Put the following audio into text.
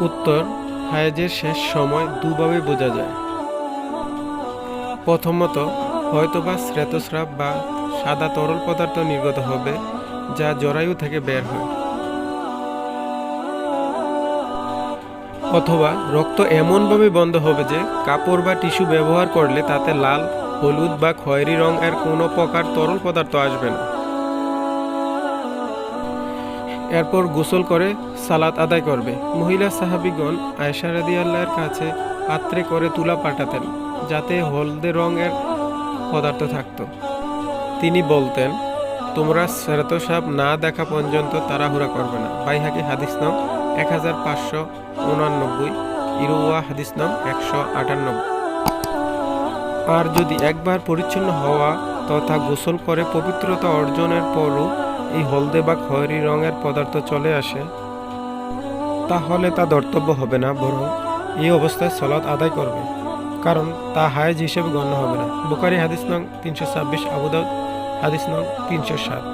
উত্তর, হায়েজের শেষ সময় দুভাবে বোঝা যায়। প্রথমত, হয়তোবা শ্বেতস্রাব বা সাদা তরল পদার্থ নির্গত হবে, যা জরায়ু থেকে বের হয়। অথবা, রক্ত এমনভাবে বন্ধ হবে যে, কাপড় বা টিস্যু ব্যবহার করলে তাতে লাল, হলুদ বা খয়েরি রঙের কোনো প্রকার তরল পদার্থ আসবে না। এরপর গোসল করে সালাত আদায় করবে। মহিলা সাহাবিগণ আয়সা রাদিয়াল্লাহর কাছে পাত্রে করে তুলা পাঠাতেন, যাতে হলদে রঙের পদার্থ থাকত। তিনি বলতেন, তোমরা শ্বেতসাপ না দেখা পর্যন্ত তাড়াহুড়া করবে না। বাইহাকি হাদিস নং এক হাজার পাঁচশো উনানব্বই, ইরুয়া হাদিস নং একশো আটানব্বই। আর যদি একবার পরিচ্ছন্ন হওয়া তথা গোসল করে পবিত্রতা অর্জনের পরও এই হলদে বা খয়েরি রঙের পদার্থ চলে আসে, তাহলে তা দর্তব্য হবে না বরং এই অবস্থায় সলাৎ আদায় করবে, কারণ তা হায়েজ হিসেবে গণ্য হবে না। বুকারি হাদিস নং তিনশো ছাব্বিশ আবুদাউদ হাদিস নং তিনশো সাত।